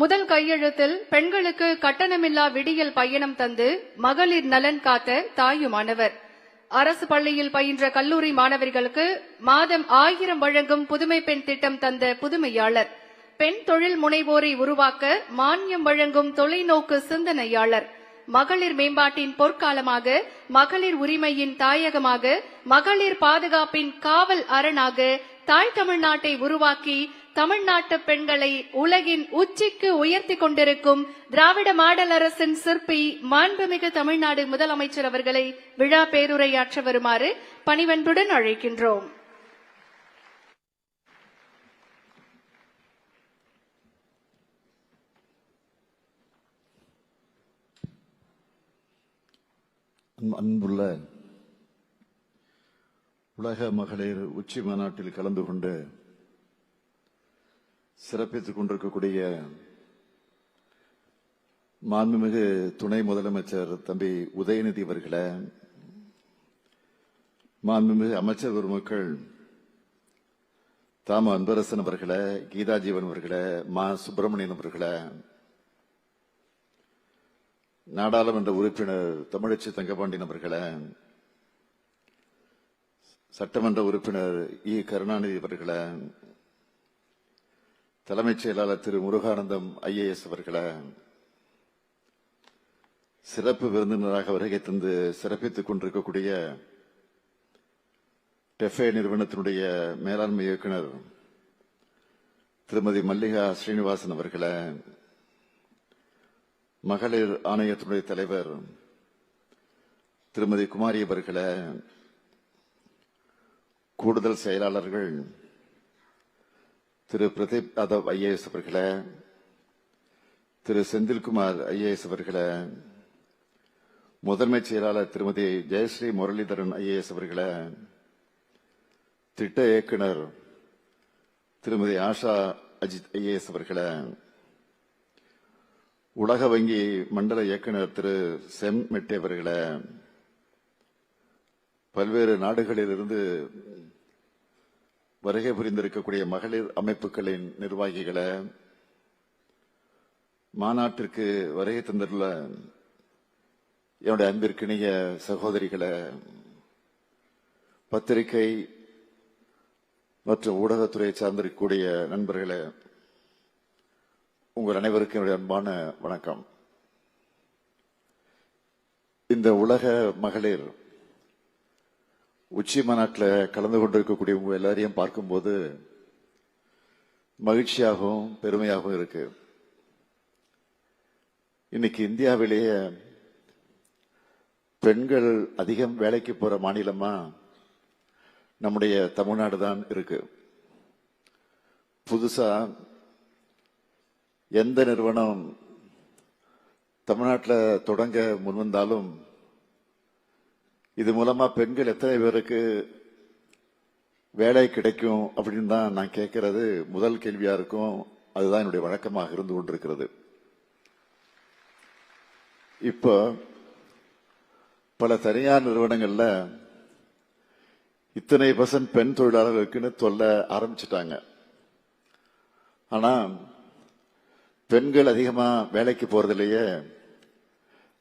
முதல் கையெழுத்தில் பெண்களுக்கு கட்டணமில்லா விடியல் பயணம் தந்து மகளிர் நலன் காத்த தாயுமானவர். அரசு பள்ளியில் பயின்ற கல்லூரி மாணவர்களுக்கு மாதம் ஆயிரம் வழங்கும் புதுமை பெண் திட்டம் தந்த புதுமையாளர். பெண் தொழில் முனைவோரை உருவாக்க மானியம் வழங்கும் தொலைநோக்கு சிந்தனையாளர். மகளிர் மேம்பாட்டின் பொற்காலமாக மகளிர் உரிமையின் தாயகமாக மகளிர் பாதுகாப்பின் காவல் அரணாக தாய் தமிழ்நாட்டை உருவாக்கி தமிழ்நாட்டு பெண்களை உலகின் உச்சிக்கு உயர்த்தி கொண்டிருக்கும் திராவிட மாடல் அரசின் சிற்பி மாண்புமிகு தமிழ்நாடு முதலமைச்சர் அவர்களை விழா பேருரையாற்ற வருமாறு பணிவன்புடன் அழைக்கின்றோம். அன்புள்ள உலக மகளிர் உச்சி மாநாட்டில் கலந்து கொண்டு சிறப்பித்துக் கொண்டிருக்கக்கூடிய மாண்புமிகு துணை முதலமைச்சர் தம்பி உதயநிதி அவர்களே மாண்புமிகு அமைச்சர் பெருமக்கள் தாம அன்பரசன் அவர்களே கீதாஜீவன் அவர்களே மா சுப்பிரமணியன் அவர்களே நாடாளுமன்ற உறுப்பினர் தமிழச்சி தங்கபாண்டியன் அவர்களே சட்டமன்ற உறுப்பினர் இ கருணாநிதி அவர்களே தலைமைச் செயலாளர் திரு முருகானந்தம் ஐஏஎஸ் அவர்களை சிறப்பு விருந்தினராக வருகை தந்து சிறப்பித்துக் கொண்டிருக்கக்கூடிய டெஃபே நிறுவனத்தினுடைய மேலாண்மை இயக்குனர் திருமதி மல்லிகா ஸ்ரீனிவாசன் அவர்களை மகளிர் ஆணையத்தினுடைய தலைவர் திருமதி குமாரி அவர்களை கூடுதல் செயலாளர்கள் திரு பிரதீப் யாதவ் ஐஏஎஸ் அவர்களே திரு செந்தில்குமார் ஐஏஎஸ் அவர்களே முதன்மை செயலாளர் திருமதி ஜெயஸ்ரீ முரளிதரன் ஐஏஎஸ் அவர்களே திட்ட இயக்குனர் திருமதி ஆஷா அஜித் ஐஏஎஸ் அவர்களே உலக வங்கி மண்டல இயக்குனர் திரு செம் மெட்டே அவர்களே பல்வேறு நாடுகளிலிருந்து வருகை புரிந்திருக்கக்கூடிய மகளிர் அமைப்புகளின் நிர்வாகிகளை மாநாட்டிற்கு வருகை தந்துள்ள என்னுடைய அன்பிற்கினிய சகோதரிகளை பத்திரிகை மற்றும் ஊடகத்துறை சார்ந்திருக்கக்கூடிய நண்பர்களே உங்கள் அனைவருக்கும் என்னுடைய அன்பான வணக்கம். இந்த உலக மகளிர் உச்சி மாநாட்டில் கலந்து கொண்டிருக்கக்கூடிய உங்க எல்லாரையும் பார்க்கும்போது மகிழ்ச்சியாகவும் பெருமையாகவும் இருக்கு. இன்னைக்கு இந்தியாவிலேயே பெண்கள் அதிகம் வேலைக்கு போற மாநிலமா நம்முடைய தமிழ்நாடு தான் இருக்கு. புதுசா எந்த நிறுவனம் தமிழ்நாட்டில் தொடங்க முன்வந்தாலும் இது மூலமா பெண்கள் எத்தனை பேருக்கு வேலை கிடைக்கும் அப்படின்னு தான் நான் கேட்கறது. முதல் கேள்வியா இருக்கும். அதுதான் என்னுடைய வழக்கமாக இருந்து கொண்டிருக்கிறது. இப்போ பல தனியார் நிறுவனங்கள்ல இத்தனை பர்சன்ட் பெண் தொழிலாளர்களுக்குன்னு சொல்ல ஆரம்பிச்சிட்டாங்க. ஆனா பெண்கள் அதிகமா வேலைக்கு போறதுலயே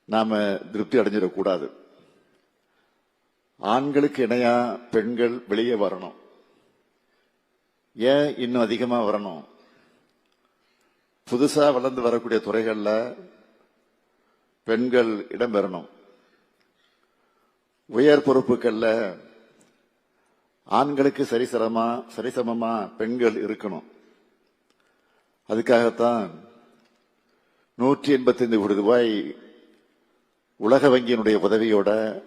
நாம திருப்தி அடைஞ்சிடக்கூடாது. ஆண்களுக்கு இணையா பெண்கள் வெளியே வரணும். ஏன் இன்னும் அதிகமா வரணும்? புதுசா வளர்ந்து வரக்கூடிய துறைகளில் பெண்கள் இடம்பெறணும் உயர் பொறுப்புகளில் ஆண்களுக்கு சரிசரமா சரிசமமா பெண்கள் இருக்கணும். அதுக்காகத்தான் நூற்றி எண்பத்தைந்து கோடி ரூபாய் உலக வங்கியினுடைய உதவியோட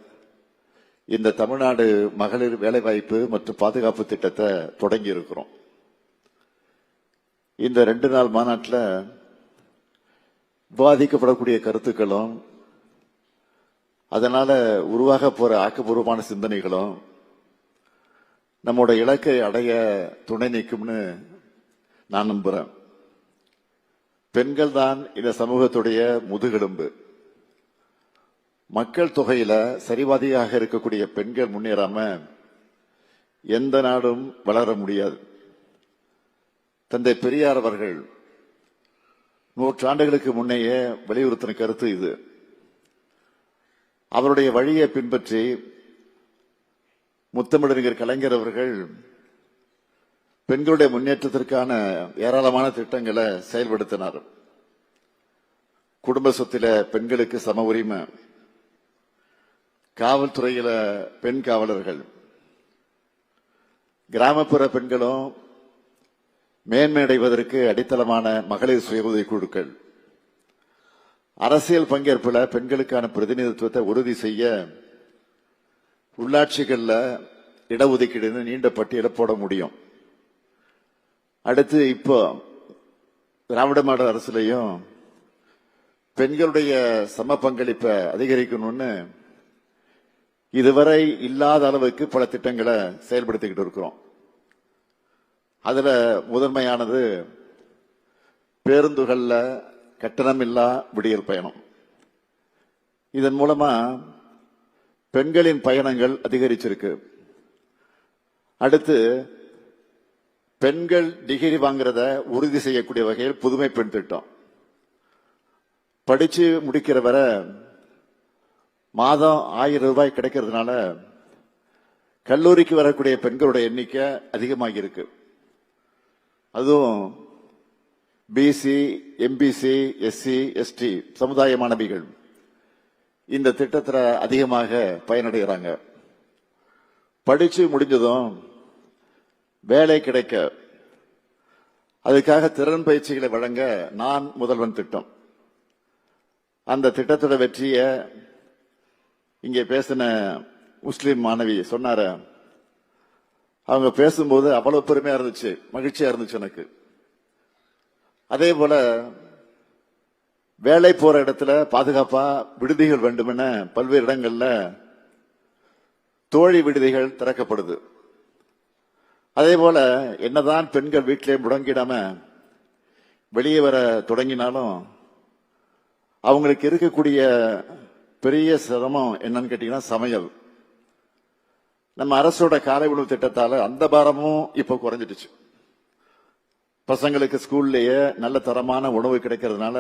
இந்த தமிழ்நாடு மகளிர் வேலைவாய்ப்பு மற்றும் பாதுகாப்பு திட்டத்தை தொடங்கி இருக்கிறோம் இந்த ரெண்டு நாள் மாநாட்டில் விவாதிக்கப்படக்கூடிய கருத்துக்களும் அதனால உருவாக போற ஆக்கப்பூர்வமான சிந்தனைகளும் நம்மோட இலக்கை அடைய துணை நிற்கும்னு நான் நம்புறேன். பெண்கள் தான் இந்த சமூகத்துடைய முதுகெலும்பு. மக்கள் தொகையில சரிவாதியாக இருக்கக்கூடிய பெண்கள் முன்னேறாம எந்த நாடும் வளர முடியாது. தந்தை பெரியார் அவர்கள் நூற்றாண்டுகளுக்கு முன்னேயே வலியுறுத்தின கருத்து இது. அவருடைய வழியை பின்பற்றி முத்தமிழறிஞர் கலைஞர் அவர்கள் பெண்களுடைய முன்னேற்றத்திற்கான ஏராளமான திட்டங்களை செயல்படுத்தினார். குடும்ப சொத்தில பெண்களுக்கு சம உரிமை காவல்துறையில பெண் காவலர்கள். கிராமப்புற பெண்களும் மேன்மை அடைவதற்கு அடித்தளமான மகளிர் சுய உதவி குழுக்கள். அரசியல் பங்கேற்புல பெண்களுக்கான பிரதிநிதித்துவத்தை உறுதி செய்ய உள்ளாட்சிகளில் இடஒதுக்கீடு நீண்ட பட்டியலை போட முடியும். அடுத்து இப்போ திராவிட மாடல் அரசுலையும் பெண்களுடைய சம பங்களிப்பை அதிகரிக்கணும்னு இதுவரை இல்லாத அளவுக்கு பல திட்டங்களை செயல்படுத்திக்கிட்டு இருக்கிறோம். அதுல முதன்மையானது பேருந்துகளில் கட்டணமில்லா விடியல் பயணம். இதன் மூலமா பெண்களின் பயணங்கள் அதிகரிச்சிருக்கு. அடுத்து பெண்கள் டிகிரி வாங்குறத உறுதி செய்யக்கூடிய வகையில் புதுமை பெண் திட்டம். படிச்சு முடிக்கிற வரை மாதம் ஆயிரம் ரூபாய் கிடைக்கிறதுனால கல்லூரிக்கு வரக்கூடிய பெண்களுடைய எண்ணிக்கை அதிகமாக இருக்கு அதுவும் பிசி எம்பிசி எஸ்சி எஸ்டி சமுதாய மாணவிகள் இந்த திட்டத்தில் அதிகமாக பயனடைகிறாங்க. படிச்சு முடிஞ்சதும் வேலை கிடைக்க அதுக்காக திறன் பயிற்சிகளை வழங்க நான் முதல்வன் திட்டம். அந்த திட்டத்தோட வெற்றியை இங்கே பேசின முஸ்லீம் மாணவி சொன்னார அவங்க பேசும்போது அவ்வளவு பெருமையா இருந்துச்சு மகிழ்ச்சியா இருந்துச்சு எனக்கு. அதே போல வேலை போற இடத்துல பாதுகாப்பா விடுதிகள் வேண்டுமென பல்வேறு இடங்கள்ல தோழி விடுதிகள் திறக்கப்படுது. அதே போல என்னதான் பெண்கள் வீட்டிலே முடங்கிடாம வெளியே வர தொடங்கினாலும் அவங்களுக்கு இருக்கக்கூடிய பெரிய சிரமம் என்னன்னு கேட்டீங்கன்னா சமையல். நம்ம அரசோட காலை உணவு திட்டத்தால அந்த பாரமும் இப்போ குறைஞ்சிடுச்சு. பசங்களுக்கு ஸ்கூல்லேயே நல்ல தரமான உணவு கிடைக்கிறதுனால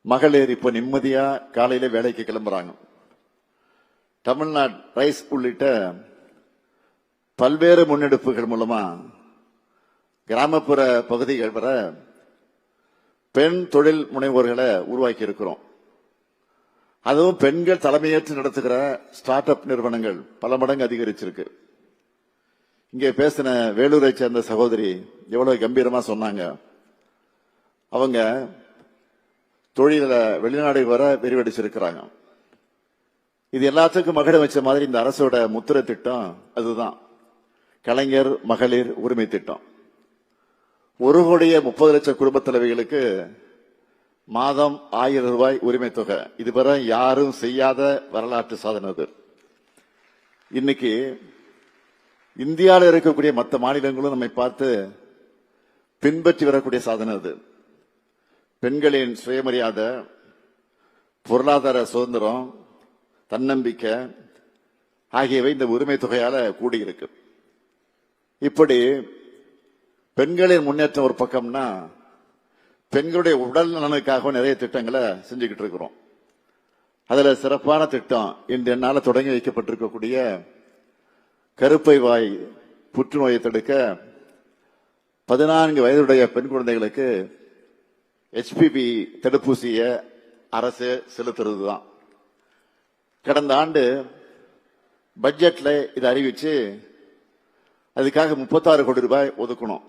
மகளிர் இப்போ நிம்மதியா காலையில வேலைக்கு கிளம்புறாங்க. தமிழ்நாடு ரைஸ் உள்ளிட்ட பல்வேறு முன்னெடுப்புகள் மூலமா கிராமப்புற பகுதிகள் வர பெண் தொழில் முனைவோர்களை உருவாக்கி இருக்கிறோம் அதுவும் பெண்கள் தலைமையேற்று நடத்துகிற ஸ்டார்ட் அப் நிறுவனங்கள் பல மடங்கு அதிகரிச்சிருக்கு. இங்கே பேசின வேலூரை சேர்ந்த சகோதரி எவ்வளவு கம்பீரமா சொன்னாங்க. அவங்க தொழில வெளிநாடு வர விரிவடிச்சிருக்கிறாங்க. இது எல்லாத்துக்கும் மகிழ வச்ச மாதிரி இந்த அரசோட முத்திர திட்டம் அதுதான். கலைஞர் மகளிர் உரிமை திட்டம். ஒரு கோடியே முப்பது லட்சம் குடும்ப தலைவிகளுக்கு மாதம் ஆயிரம் ரூபாய் உரிமை தொகை. இதுவரை யாரும் செய்யாத வரலாற்று சாதனை அது. இன்னைக்கு இந்தியாவில் இருக்கக்கூடிய மற்ற மாநிலங்களும் நம்மை பார்த்து பின்பற்றி வரக்கூடிய சாதனை அது. பெண்களின் சுயமரியாதை பொருளாதார சுதந்திரம் தன்னம்பிக்கை ஆகியவை இந்த உரிமை தொகையால கூடியிருக்கு. இப்படி பெண்களின் முன்னேற்றம் ஒரு பக்கம்னா பெண்களுடைய உடல் நலனுக்காக நிறைய திட்டங்களை செஞ்சுக்கிட்டு இருக்கிறோம். அதுல சிறப்பான திட்டம் இன்று என்னால் தொடங்கி வைக்கப்பட்டிருக்கக்கூடிய கருப்பை வாய் புற்றுநோயை தடுக்க பதினான்கு வயதுடைய பெண் குழந்தைகளுக்கு ஹெச்பிபி தடுப்பூசியை அரசு செலுத்துறது தான் கடந்த ஆண்டு பட்ஜெட்டில் இதை அறிவித்து அதுக்காக முப்பத்தாறு கோடி ரூபாய் ஒதுக்கணும்.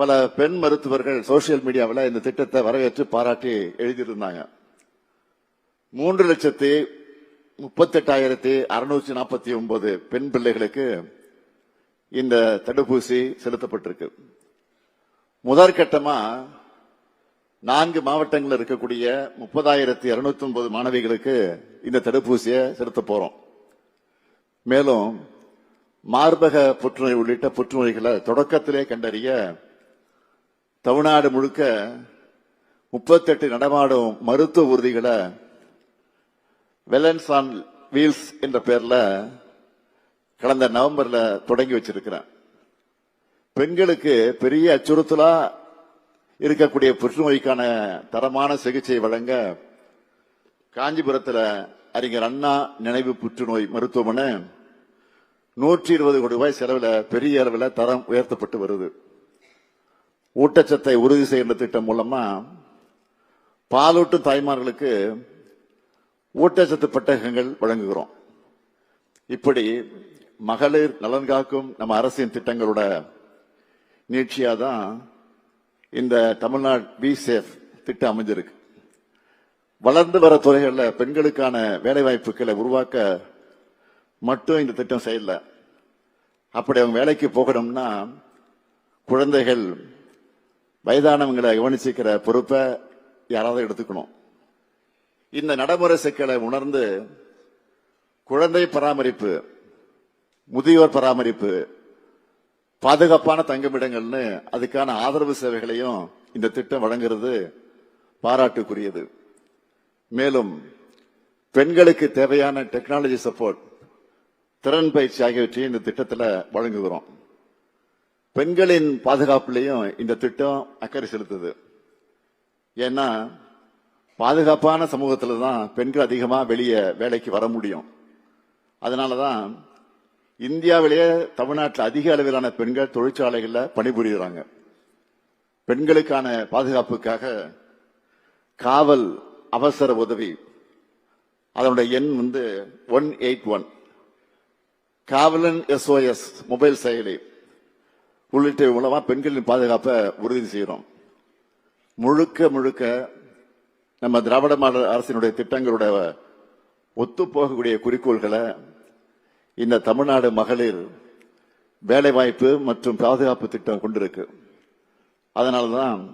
பல பெண் மருத்துவர்கள் சோசியல் மீடியாவில் இந்த திட்டத்தை வரவேற்று பாராட்டி எழுதியிருந்தாங்க. மூன்று லட்சத்தி முப்பத்தெட்டாயிரத்தி அறுநூற்றி நாற்பத்தி ஒன்பது பெண் பிள்ளைகளுக்கு இந்த தடுப்பூசி செலுத்தப்பட்டிருக்கு. முதற்கட்டமாக நான்கு மாவட்டங்களில் இருக்கக்கூடிய முப்பதாயிரத்தி இருநூத்தி ஒன்பது மாணவிகளுக்கு இந்த தடுப்பூசியை செலுத்த போறோம். மேலும் மார்பக புற்றுநோய் உள்ளிட்ட புற்றுநோய்களை தொடக்கத்திலே கண்டறிய தமிழ்நாடு முழுக்க முப்பத்தெட்டு நடமாடும் மருத்துவ ஊர்திகளை வெலன்ஸ் ஆன் வீல்ஸ் என்ற பெயரில் கடந்த நவம்பர்ல தொடங்கி வச்சிருக்கிறேன். பெண்களுக்கு பெரிய அச்சுறுத்தலா இருக்கக்கூடிய புற்றுநோய்க்கான தரமான சிகிச்சை வழங்க காஞ்சிபுரத்தில் அறிஞர் அண்ணா நினைவு புற்றுநோய் மருத்துவமனை நூற்றி இருபது கோடி ரூபாய் செலவில் பெரிய அளவில் தரம் உயர்த்தப்பட்டு வருது. ஊட்டச்சத்தை உறுதி செய்கின்ற திட்டம் மூலமா பாலூட்டும் தாய்மார்களுக்கு ஊட்டச்சத்து பெட்டகங்கள் வழங்குகிறோம். இப்படி மகளிர் நலன் காக்கும் நம்ம அரசின் திட்டங்களோட நீட்சியாக தான் இந்த தமிழ்நாடு பி சேஃப் திட்டம் அமைஞ்சிருக்கு. வளர்ந்து வர துறைகளில் பெண்களுக்கான வேலைவாய்ப்புகளை உருவாக்க மட்டும் இந்த திட்டம் செய்யல. அப்படி அவங்க வேலைக்கு போகணும்னா குழந்தைகள் வயதானவங்களை கவனிச்சுக்கிற பொறுப்பை யாராவது எடுத்துக்கணும். இந்த நடைமுறை சிக்கலை உணர்ந்து குழந்தை பராமரிப்பு முதியோர் பராமரிப்பு பாதுகாப்பான தங்குமிடங்கள்னு அதுக்கான ஆதரவு சேவைகளையும் இந்த திட்டம் வழங்குறது பாராட்டுக்குரியது. மேலும் பெண்களுக்கு தேவையான டெக்னாலஜி சப்போர்ட் திறன் பயிற்சி ஆகியவற்றையும் இந்த திட்டத்தில் வழங்குகிறோம். பெண்களின் பாதுகாப்புலையும் இந்த திட்டம் அக்கறை செலுத்துது. ஏன்னா பாதுகாப்பான சமூகத்தில் தான் பெண்கள் அதிகமாக வெளியே வேலைக்கு வர முடியும். அதனாலதான் இந்தியாவிலேயே தமிழ்நாட்டில் அதிக அளவிலான பெண்கள் தொழிற்சாலைகளில் பணிபுரிகிறாங்க பெண்களுக்கான பாதுகாப்புக்காக காவல் அவசர உதவி அதனுடைய எண் வந்து one eight one. Kavalan SOS mobile செயலி. உள்ளிட்ட மூலமா பெண்களின் பாதுகாப்பை உறுதி செய்கிறோம். முழுக்க முழுக்க நம்ம திராவிட மாடல் அரசினுடைய திட்டங்களோட ஒத்து போகக்கூடிய குறிக்கோள்களை இந்த தமிழ்நாடு மகளிர் வேலைவாய்ப்பு மற்றும் பாதுகாப்பு திட்டம் கொண்டிருக்கு. அதனாலதான்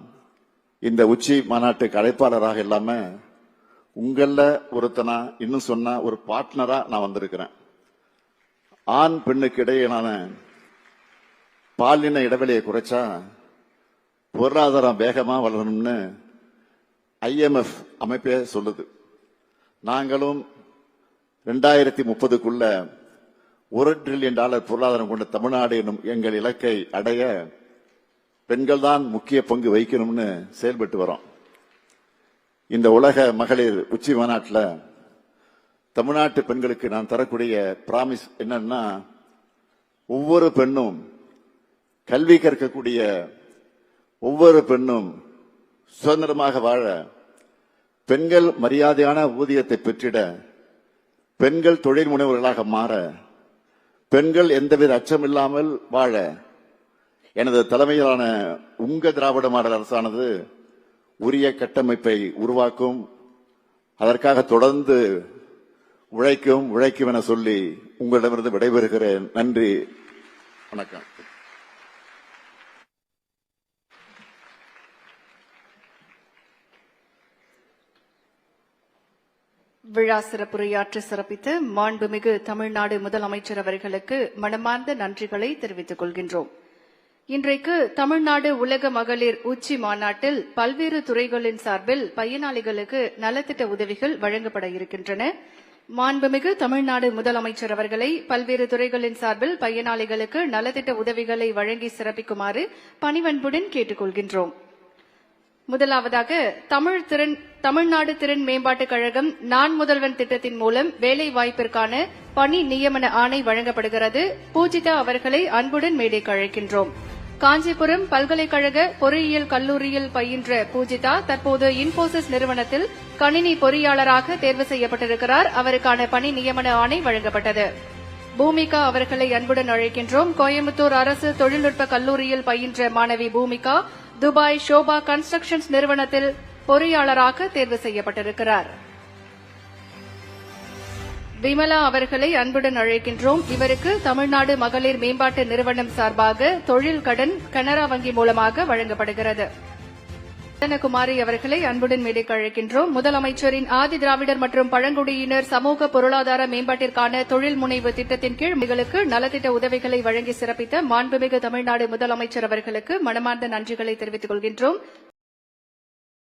இந்த உச்சி மாநாட்டுக்கு அழைப்பாளராக இல்லாம உங்கள ஒருத்தனா இன்னும் சொன்னா ஒரு பார்ட்னரா நான் வந்திருக்கிறேன். ஆண் பெண்ணுக்கு இடையிலான பாலின இடைவெளியை குறைச்சா பொருளாதாரம் வேகமா வளரணும்னு ஐஎம்எஃப் அமைப்பே சொல்லுது. நாங்களும் ரெண்டாயிரத்தி முப்பதுக்குள்ள ஒரு ட்ரில்லியன் டாலர் பொருளாதாரம் கொண்ட தமிழ்நாடு என்னும் எங்கள் இலக்கை அடைய பெண்கள் தான் முக்கிய பங்கு வகிக்கணும்னு செயல்பட்டு வரோம். இந்த உலக மகளிர் உச்சி மாநாட்டில் தமிழ்நாட்டு பெண்களுக்கு நான் தரக்கூடிய பிராமிஸ் என்னன்னா ஒவ்வொரு பெண்ணும் கல்வி கற்கக்கூடிய ஒவ்வொரு பெண்ணும் சுதந்திரமாக வாழ பெண்கள் மரியாதையான ஊதியத்தை பெற்றிட பெண்கள் தொழில் முனைவர்களாக மாற பெண்கள் எந்தவித அச்சமில்லாமல் வாழ. எனது தலைமையிலான உங்க திராவிட மாடல் அரசானது உரிய கட்டமைப்பை உருவாக்கும் அதற்காக தொடர்ந்து உழைக்கும் உழைக்கும் என சொல்லி உங்களிடமிருந்து விடைபெறுகிறேன். நன்றி. வணக்கம். விழா சிறப்புரையாற்றி சிறப்பித்த மாண்புமிகு தமிழ்நாடு முதலமைச்சர் அவர்களுக்கு மனமார்ந்த நன்றிகளை தெரிவித்துக் கொள்கின்றோம். இன்றைக்கு தமிழ்நாடு உலக மகளிர் உச்சி மாநாட்டில் பல்வேறு துறைகளின் சார்பில் பயனாளிகளுக்கு நலத்திட்ட உதவிகள் வழங்கப்பட இருக்கின்றன. மாண்புமிகு தமிழ்நாடு முதலமைச்சர் அவர்களை பல்வேறு துறைகளின் சார்பில் பயனாளிகளுக்கு நலத்திட்ட உதவிகளை வழங்கி சிறப்பிக்குமாறு பணிவன்புடன் கேட்டுக் கொள்கின்றோம் முதலாவதாக தமிழ் திறன் தமிழ்நாடு திறன் மேம்பாட்டுக் கழகம் நான் முதல்வன் திட்டத்தின் மூலம் வேலை வாய்ப்பிற்கான பணி நியமன ஆணை வழங்கப்படுகிறது. பூஜிதா அவர்களை அன்புடன் மேடைக்கு அழைக்கின்றோம். காஞ்சிபுரம் பல்கலைக்கழக பொறியியல் கல்லூரியில் பயின்ற பூஜிதா தற்போது இன்போசிஸ் நிறுவனத்தில் கணினி பொறியாளராக தேர்வு செய்யப்பட்டிருக்கிறார். அவருக்கான பணி நியமன ஆணை வழங்கப்பட்டது. பூமிகா அவர்களை அன்புடன் அழைக்கின்றோம். கோயம்புத்தூர் அரசு தொழில்நுட்ப கல்லூரியில் பயின்ற மாணவி பூமிகா துபாய் ஷோபா கன்ஸ்ட்ரக்ஷன்ஸ் நிறுவனத்தில் பொறியாளராக தேர்வு செய்யப்பட்டிருக்கிறார். விமலா அவர்களை அன்புடன் அழைக்கின்றோம். இவருக்கு தமிழ்நாடு மகளிர் மேம்பாட்டு நிறுவனம் சார்பாக தொழில் கடன் கனரா வங்கி மூலமாக வழங்கப்படுகிறது. குமாரி அவர்களை அன்புடன் மேடைக்கு அழைக்கின்றோம். முதலமைச்சரின் ஆதி திராவிடர் மற்றும் பழங்குடியினர் சமூக பொருளாதார மேம்பாட்டிற்கான தொழில் முனைவு திட்டத்தின் கீழ் மிகளுக்கு நலத்திட்ட உதவிகளை வழங்கி சிறப்பித்த மாண்புமிகு தமிழ்நாடு முதலமைச்சர் அவர்களுக்கு மனமார்ந்த நன்றிகளை தெரிவித்துக் கொள்கின்றோம்.